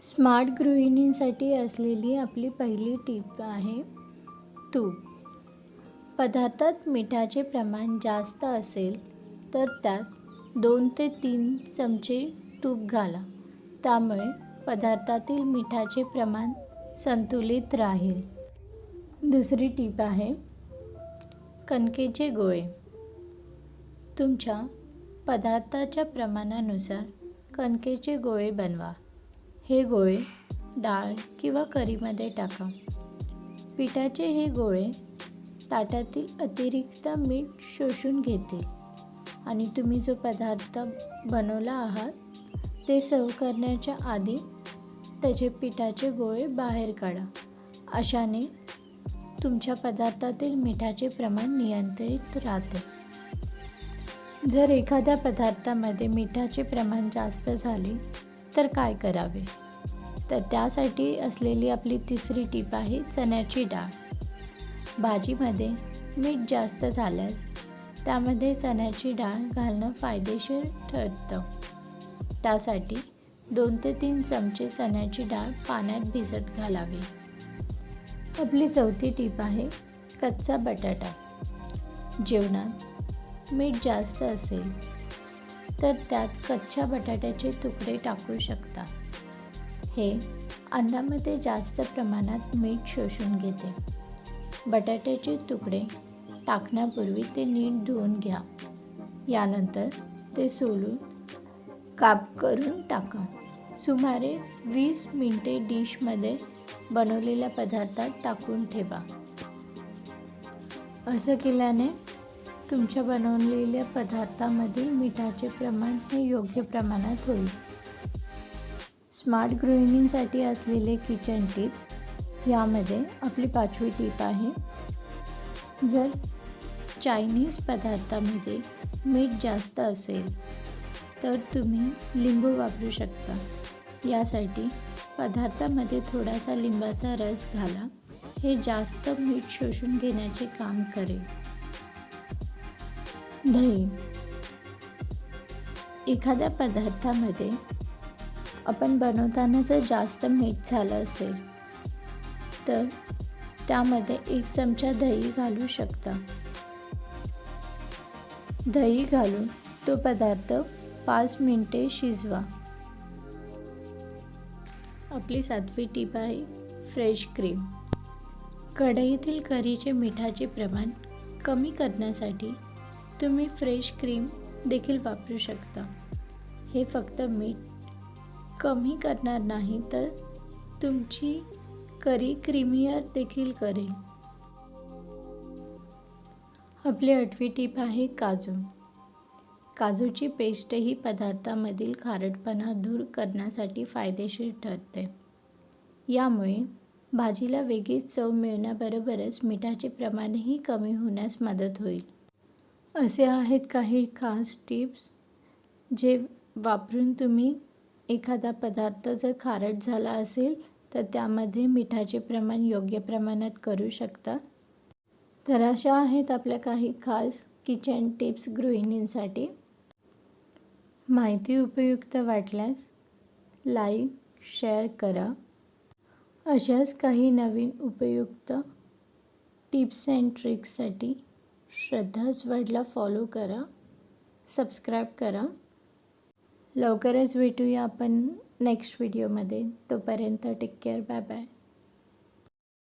Smart गृहिणींसाठी असलेली आपली पहिली टीप आहे तूप पदार्थात मिठाचे प्रमाण जास्त असेल तर त्यात दोन ते तीन चमचे तूप घाला. त्यामुळे पदार्थातील मिठाचे प्रमाण संतुलित राहील. दुसरी टीप आहे कणकेचे गोळे. तुमच्या पदार्थाच्या प्रमाणानुसार कणकेचे गोळे बनवा. हे गोळे डाळ किंवा करीमध्ये टाका. पिठाचे हे गोळे ताटातील अतिरिक्त मीठ शोषून घेतील. आणि तुम्ही जो पदार्थ बनवला आहात ते सर्व करण्याच्या आधी त्याचे पिठाचे गोळे बाहेर काढा. अशाने तुमच्या पदार्थातील मिठाचे प्रमाण नियंत्रित राहते. जर एखाद्या पदार्थामध्ये मिठाचे प्रमाण जास्त झाले तर काय करावे? तर त्यासाठी असलेली आपली तिसरी टीप आहे चण्याची डाळ. भाजीमध्ये मीठ जास्त झाल्यास त्यामध्ये चण्याची डाळ घालणं फायदेशीर ठरतं. त्यासाठी दोन ते तीन चमचे चण्याची डाळ पाण्यात भिजत घालावी. आपली चौथी टीप आहे कच्चा बटाटा. जेवणात मीठ जास्त असेल तर त्यात कच्च्या बटाट्याचे तुकडे टाकू शकता. हे अन्नामध्ये जास्त प्रमाणात मीठ शोषून घेते. बटाट्याचे तुकडे टाकण्यापूर्वी ते नीट धुवून घ्या. यानंतर ते सोलून काप करून टाका. सुमारे वीस मिनटे डिशमध्ये बनवलेल्या पदार्थात टाकून ठेवा. असं केल्याने तुमच्या बनवलेल्या पदार्थामधील मिठाचे प्रमाण हे योग्य प्रमाणात होईल. स्मार्ट गृहिणींसाठी असलेले किचन टिप्स. यामध्ये आपली पाचवी टीप आहे. जर चायनीज पदार्थामध्ये मीठ जास्त असेल तर तुम्ही लिंबू वापरू शकता. यासाठी पदार्थामध्ये थोडासा लिंबाचा रस घाला. हे जास्त मीठ शोषून घेण्याचे काम करेल. दही एखाद्या पदार्थामध्ये आपण बनवताना जर जास्त मीठ झालं असेल तर त्यामध्ये एक चमचा दही घालू शकता. दही घालून तो पदार्थ पाच मिनटे शिजवा. आपली सातवी टीप आहे फ्रेश क्रीम. कढईतील करीचे मिठाचे प्रमाण कमी करण्यासाठी तुम्ही फ्रेश क्रीम देखील वापरू शकता. हे फक्त मीठ कमी करणार नाही तर तुमची करी क्रीमियर देखील करेल. आपली आठवी टीप आहे काजू. काजूची पेस्टही पदार्थामधील खारटपणा दूर करण्यासाठी फायदेशीर ठरते. यामुळे भाजीला वेगळीच चव मिळण्याबरोबरच मिठाचे प्रमाणही कमी होण्यास मदत होईल. असे आहेत काही खास टिप्स जे वापरून तुम्ही एखादा पदार्थ जर खारट झाला असेल तर त्यामध्ये मिठाचे प्रमाण योग्य प्रमाणात करू शकता. तर अशा आहेत आपल्या काही खास किचन टिप्स गृहिणींसाठी. माहिती उपयुक्त वाटल्यास लाईक शेअर करा. अशाच काही नवीन उपयुक्त टिप्स अँड ट्रिक्ससाठी श्रद्धाच वर्डला फॉलो करा सबस्क्राईब करा. लवकरच भेटूया आपण नेक्स्ट व्हिडिओमध्ये तोपर्यंत टेक केअर बाय बाय